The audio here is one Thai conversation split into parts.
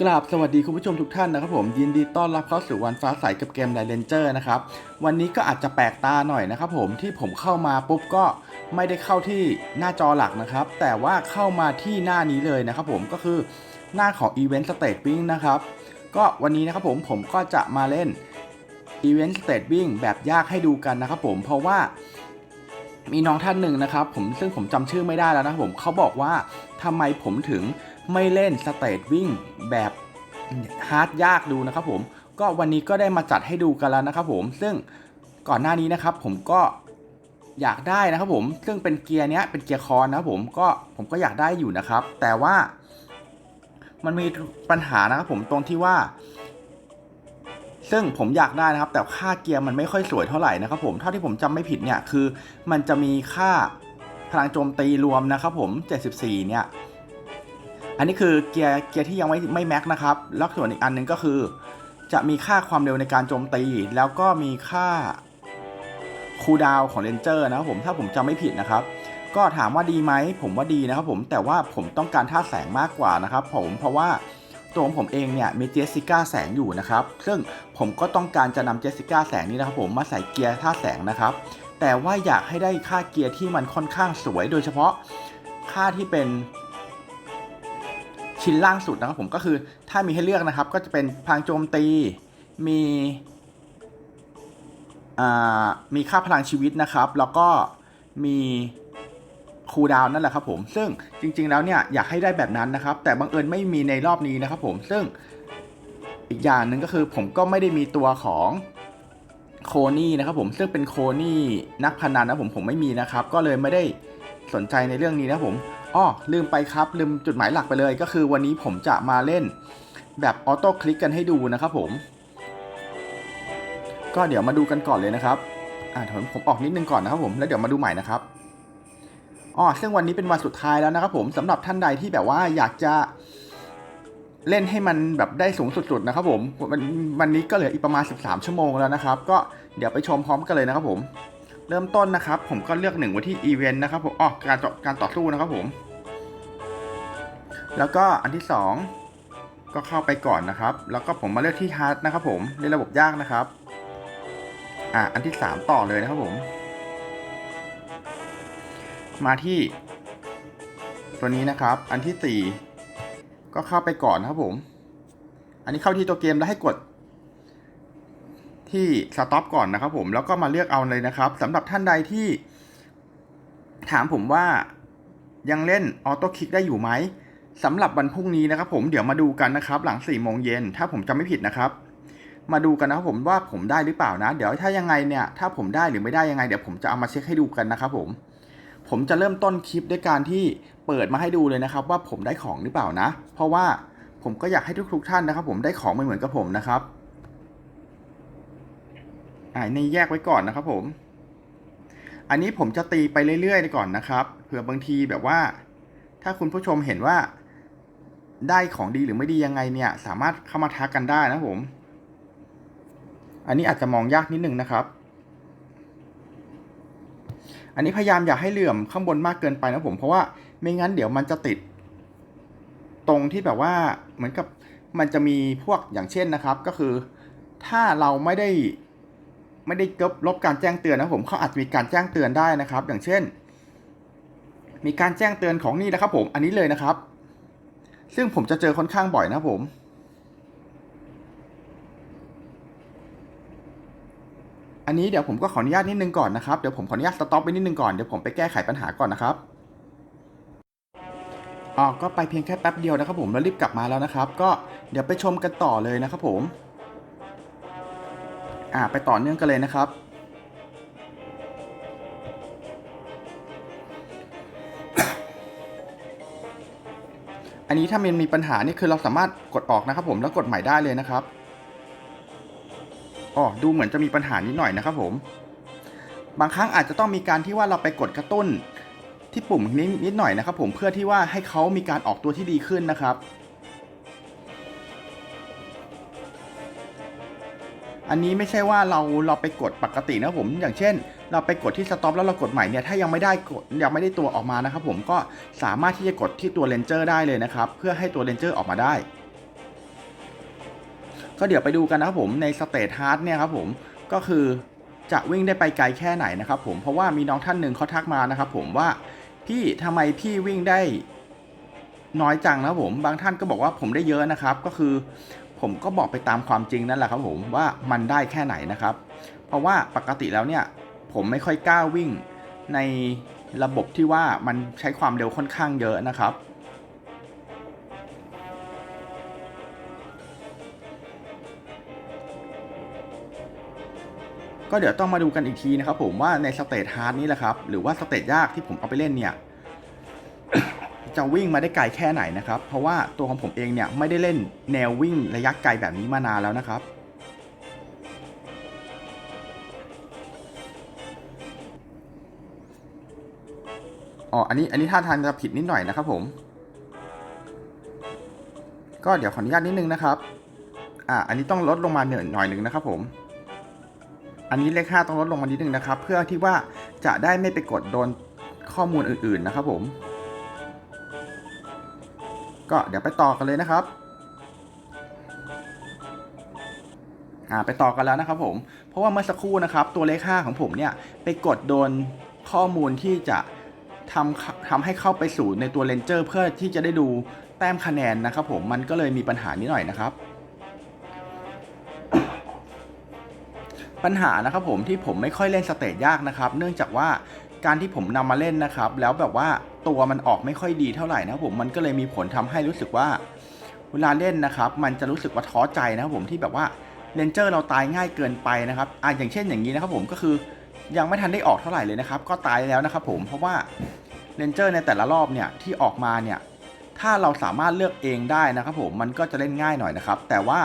กราบสวัสดีคุณผู้ชมทุกท่านนะครับผมยินดีต้อนรับเข้าสู่วันฟ้าใสกับเกมไดเรนเจอร์นะครับวันนี้ก็อาจจะแปลกตาหน่อยนะครับผมที่ผมเข้ามาปุ๊บก็ไม่ได้เข้าที่หน้าจอหลักนะครับ แต่ว่าเข้ามาที่หน้านี้เลยนะครับผมก็คือหน้าของ Event State Wing นะครับก็วันนี้นะครับผมผมก็จะมาเล่น Event State Wing แบบยากให้ดูกันนะครับผมเพราะว่ามีน้องท่านหนึ่งนะครับผมซึ่งผมจำชื่อไม่ได้แล้วนะครับผมเขาบอกว่าทำไมผมถึง ไม่เล่นสเตทวิ่งแบบฮาร์ดยากดูนะครับผมก็วันนี้ก็ได้มาจัดให้ดูกันแล้วนะครับผมซึ่งก่อนหน้านี้นะครับผมก็อยากได้นะครับผมซึ่งเป็นเกียร์เนี้ยเป็นเกียร์คอนนะครับผมก็ผมก็อยากได้อยู่นะครับ แต่ว่ามันมีปัญหานะครับผมตรงที่ว่า ซึ่งผมอยากได้นะครับ แต่ค่าเกียร์มันไม่ค่อยสวยเท่าไหร่นะครับผมเท่าที่ผมจำไม่ผิดเนี่ยคือ มันจะมีค่าพลังโจมตีรวมนะครับผม 74 เนี่ย อันนี้คือเกียร์เกียร์ที่ยังไม่ไม่แม็กนะครับแล้วส่วนอีกอันหนึงก็คือ จะมีค่าความเร็วในการโจมตี แล้วก็มีค่าคูลดาวน์ของเรนเจอร์นะครับผมถ้าผมจำไม่ผิดนะครับ ก็ถามว่าดีไหมผมว่าดีนะครับผมแต่ว่าผมต้องการท่าแสงมากกว่านะครับ ผมเพราะว่าตัวของผมเองเนี่ยมีเจสสิก้าแสงอยู่นะครับ ซึ่งผมก็ต้องการจะนำเจสสิก้าแสงนี้นะครับผมมาใส่เกียร์ท่าแสงนะครับ แต่ว่าอยากให้ได้ค่าเกียร์ที่มันค่อนข้างสวยโดยเฉพาะค่าที่เป็น ชิ้นล่างสุดนะครับผมก็คือถ้ามีให้เลือกนะครับ ก็จะเป็นพลังโจมตี มีมีค่าพลังชีวิตนะครับ แล้วก็มีคูลดาวน์นั่นแหละครับผม ซึ่งจริง ๆ แล้วเนี่ยอยากให้ได้แบบนั้นนะครับ แต่บังเอิญไม่มีในรอบนี้นะครับผม ซึ่งอีกอย่างหนึ่งก็คือผมก็ไม่ได้มีตัวของโคนี่นะครับผม ซึ่งเป็นโคนี่นักพนันนะผมผมไม่มีนะครับ ก็เลยไม่ได้สนใจในเรื่องนี้นะผม อ้อลืมไปครับ ลืมจุดหมายหลักไปเลยก็คือวันนี้ผมจะมาเล่นแบบออโต้คลิกกันให้ดูนะครับผม ก็เดี๋ยวมาดูกันก่อนเลยนะครับอ่าผมผมออกนิดนึงก่อนนะครับผมแล้วเดี๋ยวมาดูใหม่นะครับอ๋อซึ่งวันนี้เป็นวันสุดท้ายแล้วนะครับผมสำหรับท่านใดที่แบบว่าอยากจะเล่นให้มันแบบได้สูงสุดๆนะครับผมวันวันนี้ก็เหลืออีกประมาณ 13 ชั่วโมงแล้วนะครับ ก็เดี๋ยวไปชมพร้อมกันเลยนะครับผม เริ่มต้นนะครับ ผมก็เลือกหนึ่งไว้ที่อีเวนต์นะครับผมอ๋อการต่อการต่อสู้นะครับผม แล้วก็อันที่สองก็เข้าไปก่อนนะครับ แล้วก็ผมมาเลือกที่ฮาร์ดนะครับ ผมในระบบยากนะครับอะอันที่สามต่อเลยนะครับผม มาที่ ตัวนี้นะครับ อันที่สี่ก็เข้าไปก่อนนะครับผม อันนี้เข้าที่ตัวเกมแล้วให้กดที่สต็อปก่อนนะครับผมแล้วก็มาเลือกเอาเลยนะครับสำหรับท่านใดที่ ถามผมว่ายังเล่นออโต้คลิกได้อยู่ไหม สำหรับวันพรุ่งนี้นะครับ ผมเดี๋ยวมาดูกันนะครับ หลัง4ี่โมงเย็นถ้าผมจำไม่ผิดนะครับ มาดูกันนะครับผมว่าผมได้หรือเปล่านะ เดี๋ยวถ้ายังไงเนี่ยถ้าผมได้หรือไม่ได้ยังไงเดี๋ยวผมจะเอามาเช็คให้ดูกันนะครับ ผมผมจะเริ่มต้นคลิปด้วยการที่เปิดมาให้ดูเลยนะครับ ว่าผมได้ของหรือเปล่านะ เพราะว่าผมก็อยากให้ทุก ๆ ท่านนะครับ ผมได้ของเหมือนกับผมนะครับอ่านี่แยกไว้ก่อนนะครับผม อันนี้ผมจะตีไปเรื่อยๆก่อนนะครับ เผื่อบางทีแบบว่า ถ้าคุณผู้ชมเห็นว่า ได้ของดีหรือไม่ดียังไงเนี่ย สามารถเข้ามาทักกันได้นะผม อันนี้อาจจะมองยากนิดนึงนะครับ อันนี้พยายามอย่าให้เหลื่อมข้างบนมากเกินไปนะผม เพราะว่าไม่งั้นเดี๋ยวมันจะติด ตรงที่แบบว่าเหมือนกับมันจะมีพวกอย่างเช่นนะครับ ก็คือ ถ้าเราไม่ได้ไม่ได้ลบลบการแจ้งเตือนนะผมเขาอาจจะมีการแจ้งเตือนได้นะครับ อย่างเช่น มีการแจ้งเตือนของนี่นะครับ ผมอันนี้เลยนะครับ ซึ่งผมจะเจอค่อนข้างบ่อยนะผม อันนี้เดี๋ยวผมก็ขออนุญาตนิดนึงก่อนนะครับ เดี๋ยวผมขออนุญาตสต็อปไปนิดนึงก่อน เดี๋ยวผมไปแก้ไขปัญหาก่อนนะครับอ๋อก็ไปเพียงแค่แป๊บเดียวนะครับผมแล้วรีบกลับมาแล้วนะครับ ก็เดี๋ยวไปชมกันต่อเลยนะครับผม อ่าไปต่อเนื่องกันเลยนะครับ อันนี้ถ้ามันมีปัญหานี่คือเราสามารถกดออกนะครับ ผมแล้วกดใหม่ได้เลยนะครับอ๋อดูเหมือนจะมีปัญหานิดหน่อยนะครับ ผม บางครั้งอาจจะต้องมีการที่ว่าเราไปกดกระตุ้น ที่ปุ่มนี้นิดหน่อยนะครับ ผมเพื่อที่ว่าให้เขามีการออกตัวที่ดีขึ้นนะครับ อันนี้ไม่ใช่ว่าเราเราไปกดปกตินะผมอย่างเช่น เราไปกดที่สต็อปแล้วเรากดใหม่เนี่ยถ้ายังไม่ได้กดยังไม่ได้ตัวออกมานะครับผมก็สามารถที่จะกดที่ตัวเลนเจอร์ได้เลยนะครับเพื่อให้ตัวเลนเจอร์ออกมาได้ ก็เดี๋ยวไปดูกันนะครับผมในสเตทฮาร์ดเนี่ยครับผมก็คือจะวิ่งได้ไปไกลแค่ไหนนะครับผมเพราะว่ามีน้องท่านหนึ่งเขาทักมานะครับผมว่าพี่ทำไมพี่วิ่งได้น้อยจังนะผม บางท่านก็บอกว่าผมได้เยอะนะครับ ก็คือ ผมก็บอกไปตามความจริงนั่นแหละครับผมว่ามันได้แค่ไหนนะครับ เพราะว่าปกติแล้วเนี่ย ผมไม่ค่อยกล้าวิ่งในระบบที่ว่ามันใช้ความเร็วค่อนข้างเยอะนะครับ ก็เดี๋ยวต้องมาดูกันอีกทีนะครับผมว่าในสเตจฮาร์ดนี้แหละครับ หรือว่าสเตจยากที่ผมเอาไปเล่นเนี่ย จะวิ่งมาได้ไกลแค่ไหนนะครับ เพราะว่าตัวของผมเองเนี่ยไม่ได้เล่นแนววิ่งระยะไกลแบบนี้มานานแล้วนะครับ อ๋อ อันนี้อันนี้ท่าทางจะผิดนิดหน่อยนะครับผม ก็เดี๋ยวขออนุญาตนิดนึงนะครับ อ่า อันนี้ต้องลดลงมาหน่อยหน่อยหนึ่งนะครับผม อันนี้เลข5ต้องลดลงมานิดนึงนะครับ เพื่อที่ว่าจะได้ไม่ไปกดโดนข้อมูลอื่นๆนะครับผม ก็เดี๋ยวไปต่อกันเลยนะครับอ่าไปต่อกันแล้วนะครับผม เพราะว่าเมื่อสักครู่นะครับ ตัวเลข5ของผมเนี่ย ไปกดโดนข้อมูลที่จะ ทำทำให้เข้าไปสู่ในตัวเลนเจอร์เพื่อที่จะได้ดูแต้มคะแนนนะครับผมมันก็เลยมีปัญหานิดหน่อยนะครับ ปัญหานะครับผมที่ผมไม่ค่อยเล่นสเตจยากนะครับ เนื่องจากว่าการที่ผมนำมาเล่นนะครับ แล้วแบบว่าตัวมันออกไม่ค่อยดีเท่าไหร่นะครับผมมันก็เลยมีผลทำให้รู้สึกว่าเวลาเล่นนะครับ มันจะรู้สึกว่าท้อใจนะครับผมที่แบบว่าเลนเจอร์เราตายง่ายเกินไปนะครับอ่าอย่างเช่นอย่างนี้นะครับผมก็คือยังไม่ทันได้ออกเท่าไหร่เลยนะครับ ก็ตายแล้วนะครับผมเพราะว่า เลนเจอร์ในแต่ละรอบเนี่ยที่ออกมาเนี่ยถ้าเราสามารถเลือกเองได้นะครับผมมันก็จะเล่นง่ายหน่อยนะครับ แต่ว่า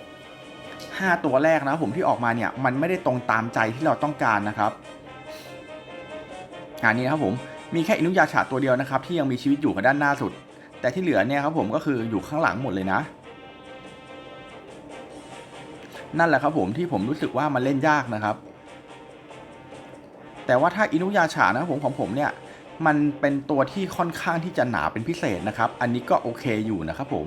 5 ตัวแรกนะผมที่ออกมาเนี่ยมันไม่ได้ตรงตามใจที่เราต้องการนะครับอันนี้นะครับผมมีแค่อินุยาฉาตัวเดียวนะครับ ที่ยังมีชีวิตอยู่กับด้านหน้าสุด แต่ที่เหลือเนี่ยครับผมก็คืออยู่ข้างหลังหมดเลยนะ นั่นแหละครับผมที่ผมรู้สึกว่ามันเล่นยากนะครับ แต่ว่าถ้าอินุยาฉานะครับผมของผมเนี่ย มันเป็นตัวที่ค่อนข้างที่จะหนาเป็นพิเศษนะครับ อันนี้ก็โอเคอยู่นะครับผม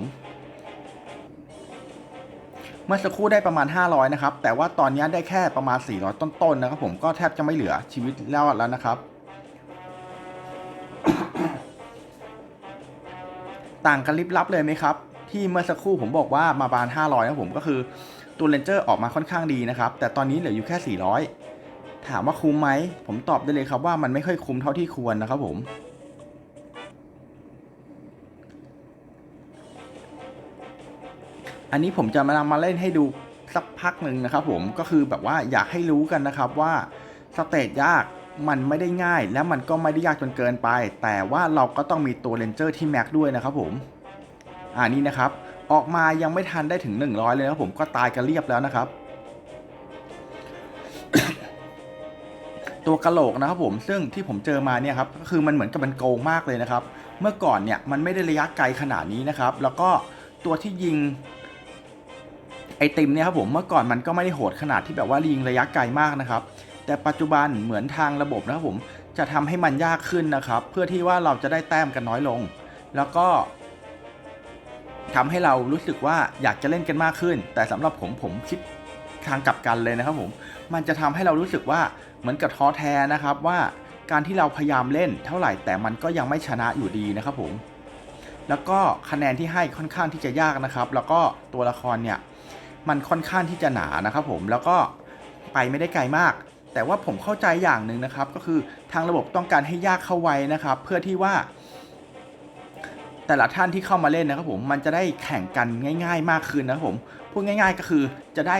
เมื่อสักครู่ได้ประมาณ 500 นะครับ แต่ว่าตอนนี้ได้แค่ประมาณ 400 ต้นๆนะครับผมก็แทบจะไม่เหลือชีวิตแล้วแล้วนะครับ ต่างกันลิบลับเลยไหมครับ ที่เมื่อสักครู่ผมบอกว่ามาบาน 500นะผมก็คือตัวเลนเจอร์ออกมาค่อนข้างดีนะครับ แต่ตอนนี้เหลืออยู่แค่ 400 ถามว่าคุ้มไหม ผมตอบได้เลยครับว่ามันไม่ค่อยคุ้มเท่าที่ควรนะครับผมอันนี้ผมจะมานำมาเล่นให้ดูสักพักหนึ่งนะครับผมก็คือแบบว่าอยากให้รู้กันนะครับว่าสเตจยากมันไม่ได้ง่าย และมันก็ไม่ได้ยากจนเกินไป แต่ว่าเราก็ต้องมีตัวเลนเจอร์ที่แม็กด้วยนะครับผมอ่านี่นะครับ ออกมายังไม่ทันได้ถึง 100 เลยนะครับผมก็ตายกันเรียบแล้วนะครับ ตัวกระโหลกนะครับผมซึ่งที่ผมเจอมาเนี่ยครับก็คือมันเหมือนกับมันโกงมากเลยนะครับ เมื่อก่อนเนี่ยมันไม่ได้ระยะไกลขนาดนี้นะครับ แล้วก็ตัวที่ยิงไอติมเนี่ยครับผมเมื่อก่อนมันก็ไม่ได้โหดขนาดที่แบบว่ายิงระยะไกลมากนะครับ แต่ปัจจุบันเหมือนทางระบบนะครับผมจะทำให้มันยากขึ้นนะครับ เพื่อที่ว่าเราจะได้แต้มกันน้อยลง แล้วก็ทำให้เรารู้สึกว่าอยากจะเล่นกันมากขึ้น แต่สำหรับผมผมคิดทางกลับกันเลยนะครับผม มันจะทำให้เรารู้สึกว่า เหมือนกับท้อแท้นะครับว่าการที่เราพยายามเล่นเท่าไหร่แต่มันก็ยังไม่ชนะอยู่ดีนะครับผม แล้วก็คะแนนที่ให้ค่อนข้างที่จะยากนะครับ แล้วก็ตัวละครเนี่ยมันค่อนข้างที่จะหนานะครับผมแล้วก็ไปไม่ได้ไกลมาก แต่ว่าผมเข้าใจอย่างหนึ่งนะครับ ก็คือทางระบบต้องการให้ยากเข้าไว้นะครับ เพื่อที่ว่า แต่ละท่านที่เข้ามาเล่นนะครับผมมันจะได้แข่งกันง่าย ๆ มากขึ้นนะครับผมพูดง่าย ๆ ก็คือจะได้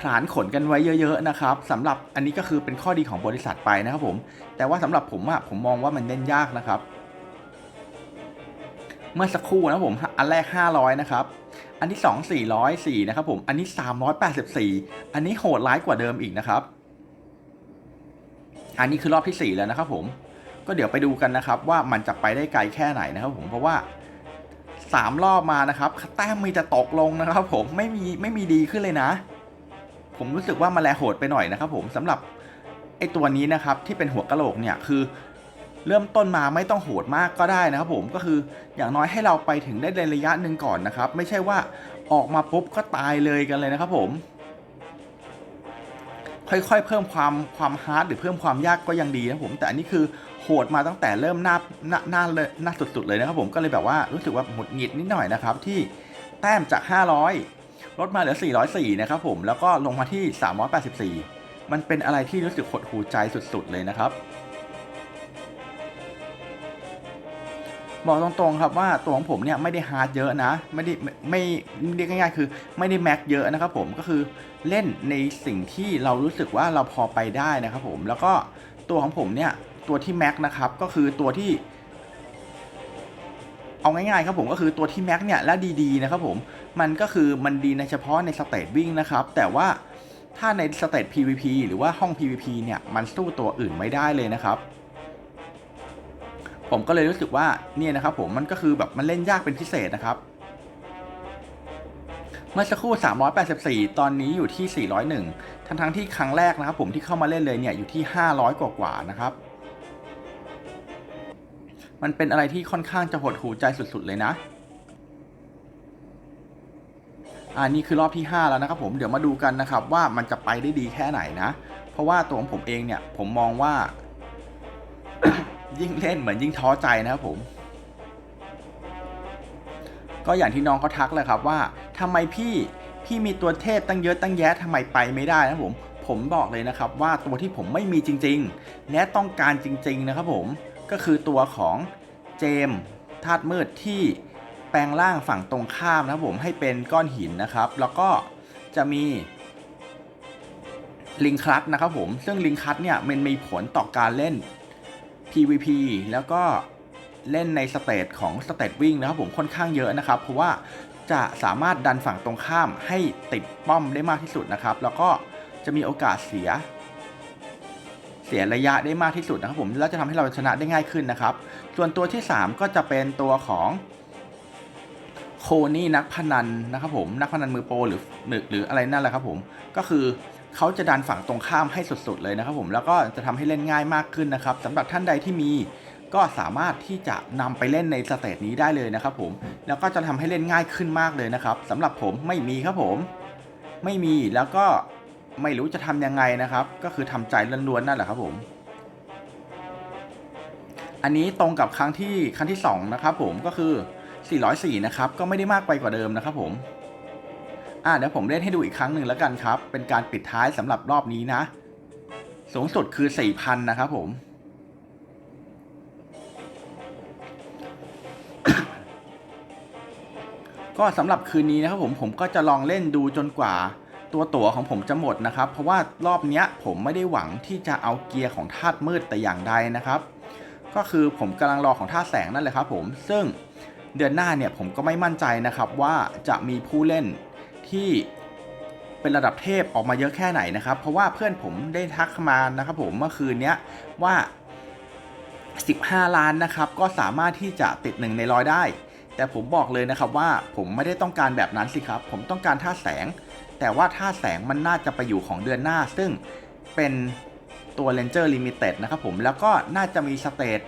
ผลานขนกันไว้เยอะๆนะครับสำหรับอันนี้ก็คือเป็นข้อดีของบริษัทไปนะครับผม แต่ว่าสำหรับผมอะผมมองว่ามันเล่นยากนะครับ เมื่อสักครู่นะผมอันแรก 500 นะครับ อันที่ 2 404 นะครับผมอันนี้ 384 อันนี้โหดร้ายกว่าเดิมอีกนะครับ อันนี้คือรอบที่ 4 แล้วนะครับผมก็เดี๋ยวไปดูกันนะครับว่ามันจะไปได้ไกลแค่ไหนนะครับผมเพราะว่า3รอบมานะครับแต้มมีจะตกลงนะครับ ผมไม่มีไม่มีดีขึ้นเลยนะ ผมรู้สึกว่ามาแลโหดไปหน่อยนะครับผมสำหรับไอตัวนี้นะครับที่เป็นหัวกะโหลกเนี่ยคือเริ่มต้นมาไม่ต้องโหดมากก็ได้นะครับผมก็คืออย่างน้อยให้เราไปถึงได้ในระยะหนึ่งก่อนนะครับ ไม่ใช่ว่าออกมาปุ๊บก็ตายเลยกันเลยนะครับผม ค่อยๆเพิ่มความความฮาร์ดหรือเพิ่มความยากก็ยังดีนะผม แต่อันนี้คือโหดมาตั้งแต่เริ่มหน้าหน้าหน้าเลยหน้าสุดๆเลยนะครับผมก็เลยแบบว่ารู้สึกว่าหงุดหงิดนิดหน่อยนะครับที่แต้มจาก 500 ลดมาเหลือ 404 นะครับผม แล้วก็ลงมาที่ 384 มันเป็นอะไรที่รู้สึกหดหูใจสุดๆเลยนะครับ บอกตรงๆครับว่าตัวของผมเนี่ยไม่ได้ฮาร์ดเยอะนะ ไม่ได้ไม่เรียกง่ายๆ คือไม่ได้แม็กเยอะนะครับผม ก็คือเล่นในสิ่งที่เรารู้สึกว่าเราพอไปได้นะครับผม แล้วก็ตัวของผมเนี่ยตัวที่แม็กนะครับ ก็คือตัวที่ เอาง่ายๆครับผมก็คือตัวที่แม็กเนี่ยและดีๆนะครับผมมันก็คือมันดีในเฉพาะในสเตจวิ่งนะครับแต่ว่าถ้าในสเตจ PVP หรือว่าห้อง PVP เนี่ยมันสู้ตัวอื่นไม่ได้เลยนะครับผมก็เลยรู้สึกว่าเนี่ยนะครับผมมันก็คือแบบมันเล่นยากเป็นพิเศษนะครับ เมื่อสักครู่ 384 ตอนนี้อยู่ที่ 401 ทั้งทั้งๆที่ครั้งแรกนะครับผมที่เข้ามาเล่นเลยเนี่ยอยู่ที่ 500 กว่ากว่าๆนะครับ มันเป็นอะไรที่ค่อนข้างจะหดหูใจสุดๆเลยนะอันนี้คือรอบที่ 5 แล้วนะครับผมเดี๋ยวมาดูกันนะครับว่ามันจะไปได้ดีแค่ไหนนะ เพราะว่าตัวของผมเองเนี่ยผมมองว่า ยิ่งเล่นเหมือนยิ่งท้อใจนะครับผม ก็อย่างที่น้องเขาทักเลยครับว่าทำไมพี่พี่มีตัวเทพตั้งเยอะตั้งแยะทำไมไปไม่ได้นะผม ผมบอกเลยนะครับว่าตัวที่ผมไม่มีจริง ๆ และต้องการจริง ๆ นะครับผม ก็คือตัวของเจมธาตุมืดที่แปลงร่างฝั่งตรงข้ามนะครับผมให้เป็นก้อนหินนะครับ แล้วก็จะมีลิงคัตนะครับผม ซึ่งลิงคัตเนี่ยมันมีผลต่อการเล่น PVP แล้วก็เล่นในสเตจของสเตจวิ่งนะครับผมค่อนข้างเยอะนะครับ เพราะว่าจะสามารถดันฝั่งตรงข้ามให้ติดป้อมได้มากที่สุดนะครับ แล้วก็จะมีโอกาสเสีย เสียระยะได้มากที่สุดนะครับผมแล้วจะทำให้เราชนะได้ง่ายขึ้นนะครับ ส่วนตัวที่ 3 ก็จะเป็นตัวของโคนี่นักพนันนะครับผมนักพนันมือโปรหรือหรือหรืออะไรนั่นแหละครับผมก็คือเขาจะดันฝั่งตรงข้ามให้สุดๆเลยนะครับผมแล้วก็จะทำให้เล่นง่ายมากขึ้นนะครับสำหรับท่านใดที่มีก็สามารถที่จะนำไปเล่นในสเตจนี้ได้เลยนะครับผมแล้วก็จะทำให้เล่นง่ายขึ้นมากเลยนะครับสำหรับผมไม่มีครับผม ไม่มีแล้วก็ ไม่รู้จะทำยังไงนะครับ ก็คือทำใจล้วนๆนั่นแหละครับผม อันนี้ตรงกับครั้งที่ครั้งที่ 2 นะครับผมก็คือ 404 นะครับ ก็ไม่ได้มากไปกว่าเดิมนะครับผมอ่าเดี๋ยวผมเล่นให้ดูอีกครั้งหนึ่งแล้วกันครับ เป็นการปิดท้ายสำหรับรอบนี้นะ สูงสุดคือ 4,000 นะครับผมก็สำหรับคืนนี้นะครับผมผมก็จะลองเล่นดูจนกว่า ตัวตั๋วของผมจะหมดนะครับ เพราะว่ารอบนี้ผมไม่ได้หวังที่จะเอาเกียร์ของธาตุมืดแต่อย่างใดนะครับ ก็คือผมกำลังรอของธาตุแสงนั่นแหละครับผมซึ่งเดือนหน้าเนี่ยผมก็ไม่มั่นใจนะครับว่าจะมีผู้เล่นที่เป็นระดับเทพออกมาเยอะแค่ไหนนะครับ เพราะว่าเพื่อนผมได้ทักมานะครับ ผมเมื่อคืนเนี้ยว่า 15 ล้านนะครับก็สามารถที่จะติดหนึ่งในร้อยได้ แต่ผมบอกเลยนะครับว่าผมไม่ได้ต้องการแบบนั้นสิครับ ผมต้องการท่าแสง แต่ว่าท่าแสงมันน่าจะไปอยู่ของเดือนหน้า ซึ่งเป็นตัว Ranger Limited นะครับผม แล้วก็น่าจะมีสเตจ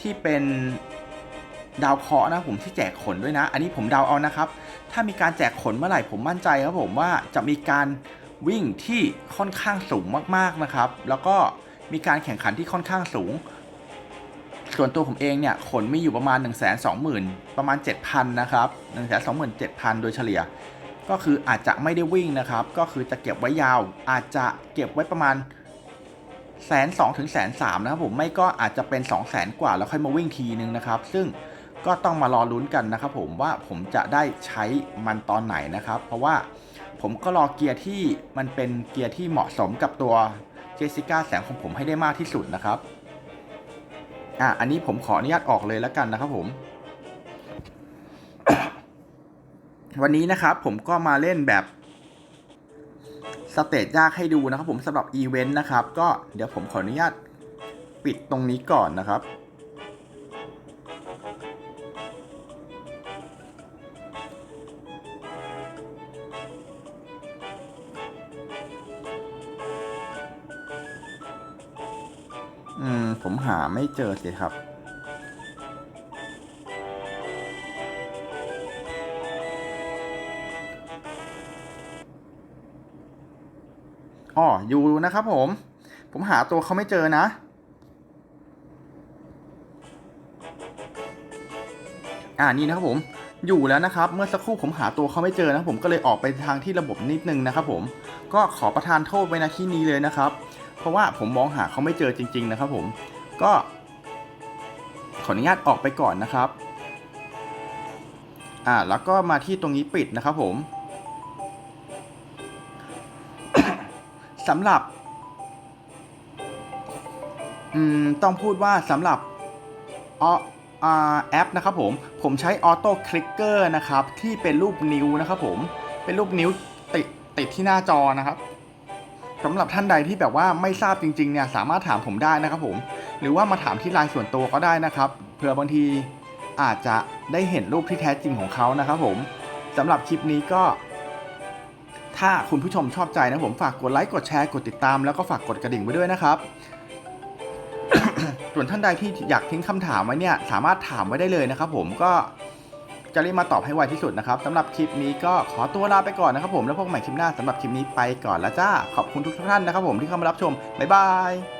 ที่เป็นดาวเคราะห์นะผมที่แจกขนด้วยนะ อันนี้ผมเดาเอานะครับ ถ้ามีการแจกขนเมื่อไหร่ผมมั่นใจครับผมว่าจะมีการวิ่งที่ค่อนข้างสูงมากๆนะครับ แล้วก็มีการแข่งขันที่ค่อนข้างสูง ส่วนตัวผมเองเนี่ยขนมีอยู่ประมาณ 1 2 0 0 0 0 ประมาณ 7,000 นะครับ 1 2 7 0 0 0 โดยเฉลี่ย ก็คืออาจจะไม่ได้วิ่งนะครับ ก็คือจะเก็บไว้ยาว อาจจะเก็บไว้ประมาณแสนสองถึงแสนสามนะครับผมไม่ก็อาจจะเป็น2 0 0แสนกว่าแล้วค่อยมาวิ่งทีนึงนะครับ ซึ่งก็ต้องมารอลุ้นกันนะครับผมว่าผมจะได้ใช้มันตอนไหนนะครับ เพราะว่าผมก็รอเกียร์ที่มันเป็นเกียร์ที่เหมาะสมกับตัวเจสสิก้าแสงของผมให้ได้มากที่สุดนะครับอะอันนี้ผมขออนุญาตออกเลยแล้วกันนะครับผม วันนี้นะครับผมก็มาเล่นแบบสเตจยากให้ดูนะครับผมสำหรับอีเวนต์นะครับ ก็เดี๋ยวผมขออนุญาตปิดตรงนี้ก่อนนะครับ อืม ผมหาไม่เจอสิครับ ยู่นะครับผม ผมหาตัวเขาไม่เจอนะ อ่านี่นะครับผมอยู่แล้วนะครับ เมื่อสักครู่ผมหาตัวเขาไม่เจอนะผมก็เลยออกไปทางที่ระบบนิดนึงนะครับ ผมก็ขอประทานโทษไว้นะที่นี้เลยนะครับ เพราะว่าผมมองหาเขาไม่เจอจริง ๆ นะครับ ผมก็ ขออนุญาตออกไปก่อนนะครับ อ่าแล้วก็มาที่ตรงนี้ปิดนะครับ ผม สำหรับต้องพูดว่าสำหรับออ่าแอปนะครับผม ผมใช้ออโต้คลิกเกอร์นะครับ ที่เป็นรูปนิ้วนะครับผมเป็นรูปนิ้วติดติดที่หน้าจอนะครับสำหรับท่านใดที่แบบว่าไม่ทราบจริงๆเนี่ยสามารถถามผมได้นะครับผม หรือว่ามาถามที่ไลน์ส่วนตัวก็ได้นะครับเผื่อบางทีอาจจะได้เห็นรูปที่แท้จริงของเขานะครับผมสำหรับคลิปนี้ก็ ถ้าคุณผู้ชมชอบใจนะผมฝากกดไลค์กดแชร์กดติดตามแล้วก็ฝากกดกระดิ่งไว้ด้วยนะครับส่วนท่านใดที่อยากทิ้งคำถามไว้เนี่ยสามารถถามไว้ได้เลยนะครับผมก็จะรีบมาตอบให้ไวที่สุดนะครับสำหรับคลิปนี้ก็ขอตัวลาไปก่อนนะครับผมแล้วพบกันใหม่คลิปหน้าสำหรับคลิปนี้ไปก่อนแล้วจ้าขอบคุณทุกท่านนะครับผมที่เข้ามารับชมบ๊ายบาย